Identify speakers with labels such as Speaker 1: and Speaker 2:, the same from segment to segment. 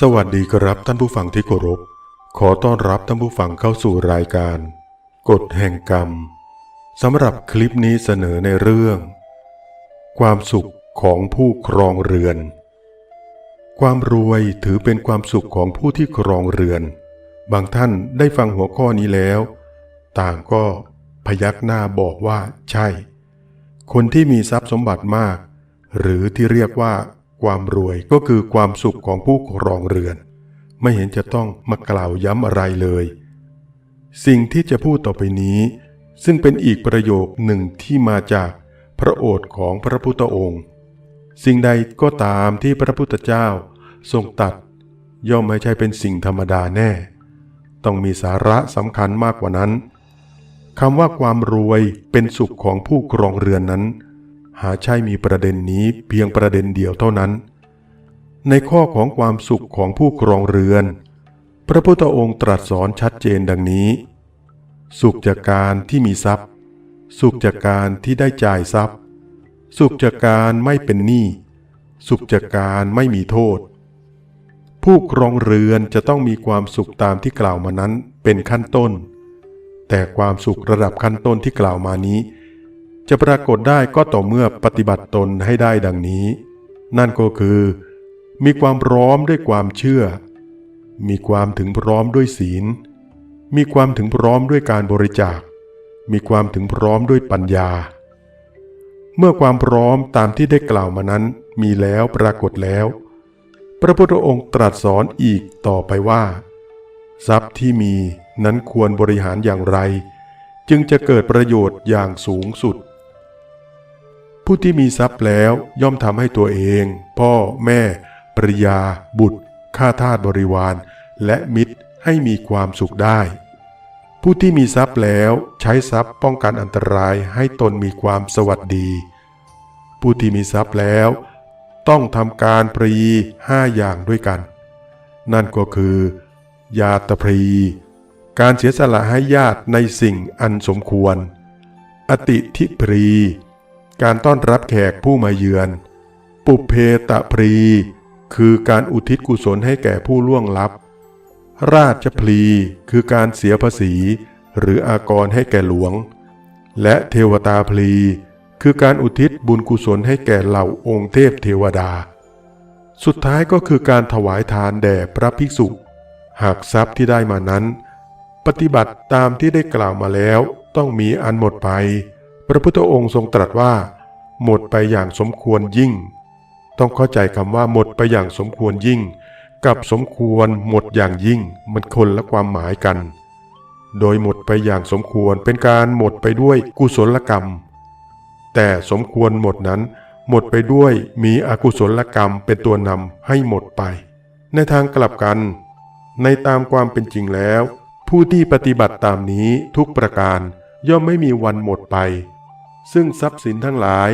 Speaker 1: สวัสดีครับท่านผู้ฟังที่เคารพ ขอต้อนรับท่านผู้ฟังเข้าสู่รายการ กฎแห่งกรรมสำหรับคลิปนี้เสนอในเรื่อง ความสุขของผู้ครองเรือน ความรวยถือเป็นความสุขของผู้ที่ครองเรือน บางท่านได้ฟังหัวข้อนี้แล้ว ต่างก็พยักหน้าบอกว่าใช่ คนที่มีทรัพย์สมบัติมาก หรือที่เรียกว่า ความรวยก็คือความสุขของผู้ครองเรือน ไม่เห็นจะต้องมากล่าวย้ำอะไรเลย สิ่งที่จะพูดต่อไปนี้ ซึ่งเป็นอีกประโยคหนึ่งที่มาจากพระโอษฐ์ของพระพุทธองค์ สิ่งใดก็ตามที่พระพุทธเจ้าทรงตัด ย่อมไม่ใช่เป็นสิ่งธรรมดาแน่ ต้องมีสาระสำคัญมากกว่านั้นคำว่าความรวยเป็นสุขของผู้ครองเรือนนั้น หาใช่มีประเด็นนี้เพียงประเด็นเดียวเท่านั้น ในข้อของความสุขของผู้ครองเรือน พระพุทธองค์ตรัสสอนชัดเจนดังนี้ สุขจากการที่มีทรัพย์ สุขจากการที่ได้จ่ายทรัพย์ สุขจากการไม่เป็นหนี้สุขจากการไม่มีโทษ ผู้ครองเรือนจะต้องมีความสุขตามที่กล่าวมานั้นเป็นขั้นต้น แต่ความสุขระดับขั้นต้นที่กล่าวมานี้ จะปรากฏได้ก็ต่อเมื่อปฏิบัติตนให้ได้ดังนี้ นั่นก็คือ มีความพร้อมด้วยความเชื่อ มีความถึงพร้อมด้วยศีล มีความถึงพร้อมด้วยการบริจาค มีความถึงพร้อมด้วยปัญญา เมื่อความพร้อมตามที่ได้กล่าวมานั้นมีแล้วปรากฏแล้ว พระพุทธองค์ตรัสสอนอีกต่อไปว่า ทรัพย์ที่มีนั้นควรบริหารอย่างไร จึงจะเกิดประโยชน์อย่างสูงสุด ผู้ที่มีทรัพย์แล้วย่อมทำให้ตัวเอง พ่อแม่ภริยา บุตร ข้าทาสบริวาร และมิตรให้มีความสุขได้ ผู้ที่มีทรัพย์แล้วใช้ทรัพย์ป้องกันอันตรายให้ตนมีความสวัสดี ผู้ที่มีทรัพย์แล้ว ต้องทำการปรีห้าอย่างด้วยกัน นั่นก็คือ ยาตพรี การเสียสละให้ญาติในสิ่งอันสมควร อติทิพรี การต้อนรับแขกผู้มาเยือน ปุเพตะพรี คือการอุทิศกุศลให้แก่ผู้ล่วงลับ ราชพลีคือการเสียภาษี หรืออากรให้แก่หลวง และเทวตาพลี คือการอุทิศบุญกุศลให้แก่เหล่าองค์เทพเทวดา สุดท้ายก็คือการถวายทานแด่พระภิกษุ หากทรัพย์ที่ได้มานั้น ปฏิบัติตามที่ได้กล่าวมาแล้วต้องมีอันหมดไป พระพุทธองค์ทรงตรัสว่า หมดไปอย่างสมควรยิ่ง ต้องเข้าใจคำว่าหมดไปอย่างสมควรยิ่ง กับสมควรหมดอย่างยิ่ง มันคนละความหมายกัน โดยหมดไปอย่างสมควรเป็นการหมดไปด้วยกุศลกรรม แต่สมควรหมดนั้น หมดไปด้วยมีอกุศลกรรมเป็นตัวนำให้หมดไป ในทางกลับกัน ในตามความเป็นจริงแล้ว ผู้ที่ปฏิบัติตามนี้ทุกประการย่อมไม่มีวันหมดไป ซึ่งทรัพย์สินทั้งหลาย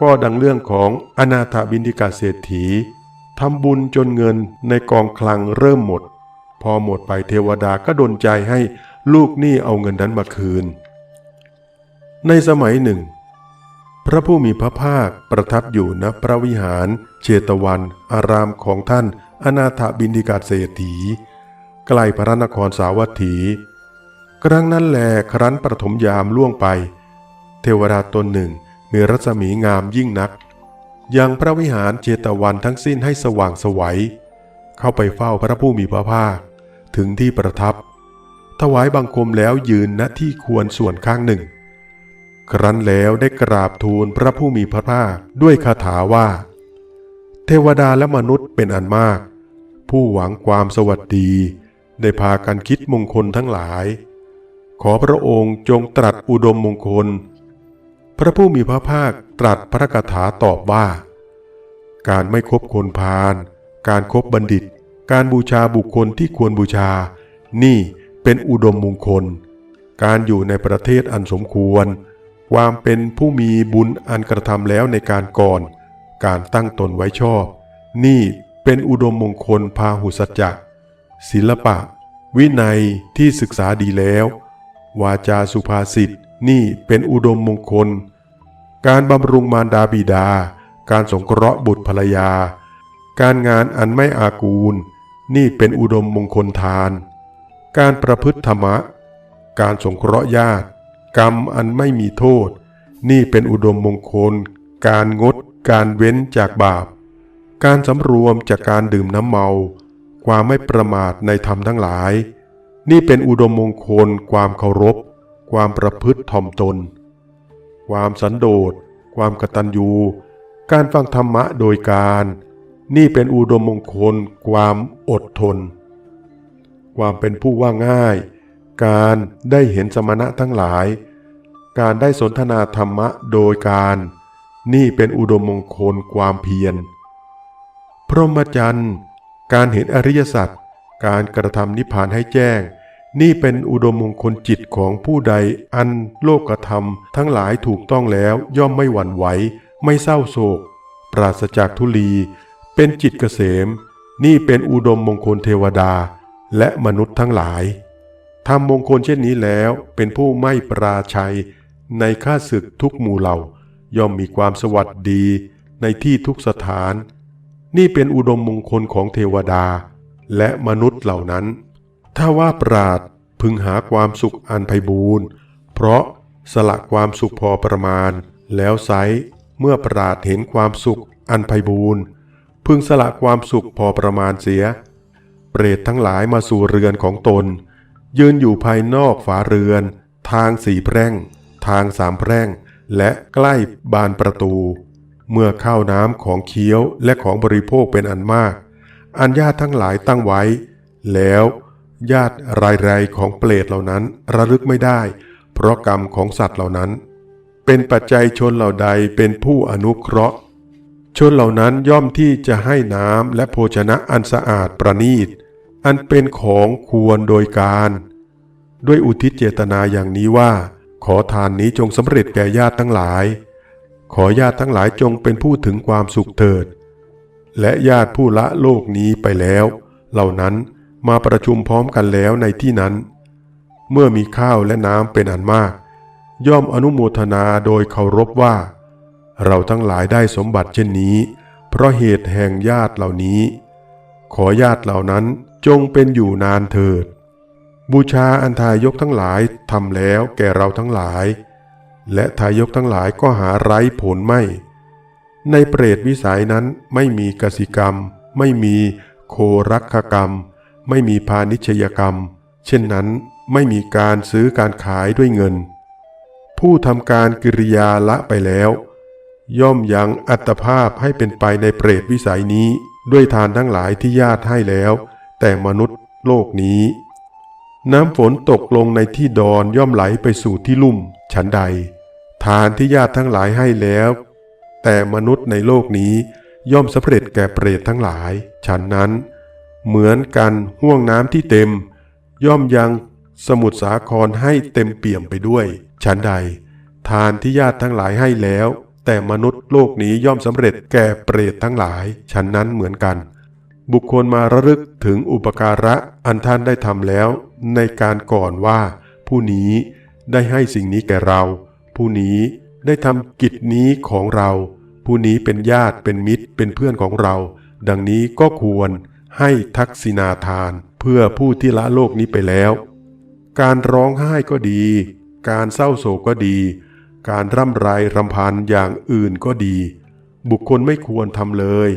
Speaker 1: ก็ดังเรื่องของอนาถบินดิกาเศรษฐีทำบุญจนเงินในกองคลังเริ่มหมด พอหมดไปเทวดาก็ดลใจให้ลูกหนี้เอาเงินนั้นมาคืน ในสมัยหนึ่ง พระผู้มีพระภาคประทับอยู่ณพระวิหารเชตวัน อารามของท่านอนาถบินดิกาเศรษฐีใกล้พระนครสาวัตถี ครั้งนั้นแลครั้นประถมยามล่วงไป เทวดาตนหนึ่งมีรัศมีงามยิ่งนัก ยังพระวิหารเจตวันทั้งสิ้นให้สว่างสวัย เข้าไปเฝ้าพระผู้มีพระภาค ถึงที่ประทับ ถวายบังคมแล้วยืนณที่ควรส่วนข้างหนึ่ง ครั้นแล้วได้กราบทูลพระผู้มีพระภาคด้วยคาถาว่า เทวดาและมนุษย์เป็นอันมาก ผู้หวังความสวัสดี ได้พากันคิดมงคลทั้งหลาย ขอพระองค์จงตรัสอุดมมงคล พระผู้มีพระภาคตรัสพระคาถาตอบว่า การไม่คบคนพาลการครบบัณฑิต การบูชาบุคคลที่ควรบูชา นี่เป็นอุดมมงคล การอยู่ในประเทศอันสมควร ความเป็นผู้มีบุญอันกระทำแล้วในการก่อน การตั้งตนไว้ชอบ นี่เป็นอุดมมงคลพาหุสัจจะศิลปะ วินัยที่ศึกษาดีแล้ว วาจาสุภาษิต นี่เป็นอุดมมงคล การบำรุงมารดาบิดา การสงเคราะห์บุตรภรรยา การงานอันไม่อากูล นี่เป็นอุดมมงคลทาน การประพฤติธรรมะ การสงเคราะห์ญาติ กรรมอันไม่มีโทษ นี่เป็นอุดมมงคล การงด การเว้นจากบาป การสำรวมจากการดื่มน้ำเมา ความไม่ประมาทในธรรมทั้งหลาย นี่เป็นอุดมมงคลความเคารพ ความประพฤติถ่อมตน ความสันโดษ ความกตัญญู การฟังธรรมะโดยการ นี่เป็นอุดมมงคล ความอดทน ความเป็นผู้ว่าง่าย การได้เห็นสมณะทั้งหลาย การได้สนทนาธรรมะโดยการ นี่เป็นอุดมมงคลความเพียร พรหมจรรย์ การเห็นอริยสัจ การกระทำนิพพานให้แจ้ง นี่เป็นอุดมมงคลจิตของผู้ใดอันโลกธรรม ทั้งหลายถูกต้องแล้วย่อมไม่หวั่นไหว ไม่เศร้าโศก ปราศจากทุลี เป็นจิตเกษม นี่เป็นอุดมมงคลเทวดา และมนุษย์ทั้งหลายทำมงคลเช่นนี้แล้วเป็นผู้ไม่ปราชัย ในข้าศึกทุกหมู่เหล่า ย่อมมีความสวัสดีในที่ทุกสถาน นี่เป็นอุดมมงคลของเทวดา และมนุษย์เหล่านั้น ถ้าว่าปราดพึงหาความสุขอันไพบูรณ์เพราะสละความสุขพอประมาณ แล้วไซเมื่อปราดเห็นความสุขอันไพบูรณ์พึงสละความสุขพอประมาณเสีย เปรตทั้งหลายมาสู่เรือนของตน ยืนอยู่ภายนอกฝาเรือน ทางสี่แพร่ง ทางสามแพร่ง และใกล้บานประตู เมื่อข้าวน้ำของเคี้ยวและของบริโภคเป็นอันมาก อันญาติทั้งหลายตั้งไว้ แล้ว ญาติรายๆของเปรตเหล่านั้นระลึกไม่ได้ เพราะกรรมของสัตว์เหล่านั้น เป็นปัจจัยชนเหล่าใดเป็นผู้อนุเคราะห์ ชนเหล่านั้นย่อมที่จะให้น้ำและโภชนะอันสะอาดประณีต อันเป็นของควรโดยการ ด้วยอุทิศเจตนาอย่างนี้ว่า ขอทานนี้จงสำเร็จแก่ญาติทั้งหลาย ขอญาติทั้งหลายจงเป็นผู้ถึงความสุขเถิด และญาติผู้ละโลกนี้ไปแล้ว เหล่านั้น มาประชุมพร้อมกันแล้วในที่นั้น เมื่อมีข้าวและน้ำเป็นอันมาก ย่อมอนุโมทนาโดยเคารพว่า เราทั้งหลายได้สมบัติเช่นนี้ เพราะเหตุแห่งญาติเหล่านี้ ขอญาติเหล่านั้นจงเป็นอยู่นานเถิด บูชาอันทายกทั้งหลายทำแล้วแก่เราทั้งหลาย และทายกทั้งหลายก็หาไร้ผลไม่ ในเปรตวิสัยนั้นไม่มีกสิกรรม ไม่มีโครักขกรรม ไม่มีพาณิชยกรรม เช่นนั้นไม่มีการซื้อการขายด้วยเงิน ผู้ทำการกิริยาละไปแล้ว ย่อมยังอัตภาพให้เป็นไปในเปรตวิสัยนี้ด้วยทานทั้งหลายที่ญาติให้แล้ว แต่มนุษย์โลกนี้ น้ำฝนตกลงในที่ดอนย่อมไหลไปสู่ที่ลุ่ม ฉันใด ทานที่ญาติทั้งหลายให้แล้ว แต่มนุษย์ในโลกนี้ย่อมสำเร็จแก่เปรตทั้งหลาย ฉันนั้น เหมือนกันห่วงน้ำที่เต็ม ย่อมยังสมุทรสาครให้เต็มเปี่ยมไปด้วย ฉันใด ทานที่ญาติทั้งหลายให้แล้ว แต่มนุษย์โลกนี้ย่อมสำเร็จแก่เปรตทั้งหลาย ฉันนั้นเหมือนกัน บุคคลมาระลึกถึงอุปการะอันท่านได้ทำแล้ว ในการก่อนว่า ผู้นี้ได้ให้สิ่งนี้แก่เรา ผู้นี้ได้ทำกิจนี้ของเรา ผู้นี้เป็นญาติเป็นมิตรเป็นเพื่อนของเรา ดังนี้ก็ควร ให้ทักษิณาทานเพื่อผู้ที่ละโลกนี้ไปแล้ว การร้องไห้ก็ดี การเศร้าโศกก็ดี การร่ำไรรำพันอย่างอื่นก็ดี บุคคลไม่ควรทำเลย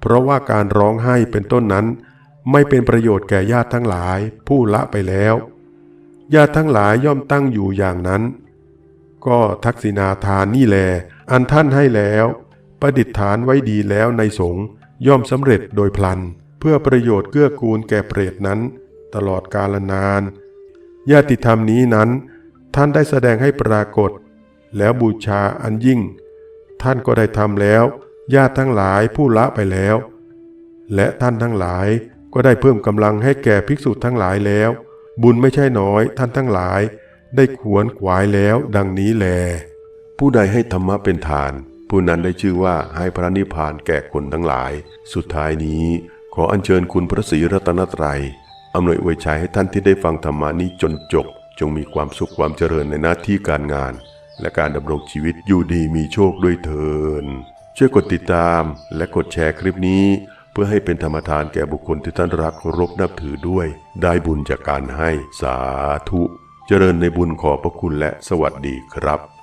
Speaker 1: เพราะว่าการร้องไห้เป็นต้นนั้น ไม่เป็นประโยชน์แก่ญาติทั้งหลาย ผู้ละไปแล้ว ญาติทั้งหลายย่อมตั้งอยู่อย่างนั้น ก็ทักษิณาทานนี่แล อันท่านให้แล้ว ประดิษฐานไว้ดีแล้วในสงฆ์ย่อมสำเร็จโดยพลัน เพื่อประโยชน์เกื้อกูลแก่เปรตนั้น ตลอดกาลนาน ญาติธรรมนี้นั้น ท่านได้แสดงให้ปรากฏ แล้วบูชาอันยิ่ง ท่านก็ได้ทำแล้ว ญาติทั้งหลายผู้ละไปแล้ว และท่านทั้งหลายก็ได้เพิ่มกำลังให้แก่ภิกษุทั้งหลายแล้ว บุญไม่ใช่น้อยท่านทั้งหลาย ได้ขวนขวายแล้วดังนี้แล
Speaker 2: ผู้ใดให้ธรรมะเป็นทาน ผู้นั้นได้ชื่อว่าให้พระนิพพานแก่คนทั้งหลาย สุดท้ายนี้ ขออัญเชิญคุณพระศรีรัตนตรัยอำนวยอวยชัยให้ท่านที่ได้ฟังธรรมานี้จนจบ จงมีความสุขความเจริญในหน้าที่การงาน และการดำรงชีวิตอยู่ดีมีโชคด้วยเถินช่วยกดติดตามและกดแชร์คลิปนี้ เพื่อให้เป็นธรรมทานแก่บุคคลที่ท่านรักเคารพนับถือด้วย ได้บุญจากการให้สาธุ เจริญในบุญขอบพระคุณและสวัสดีครับ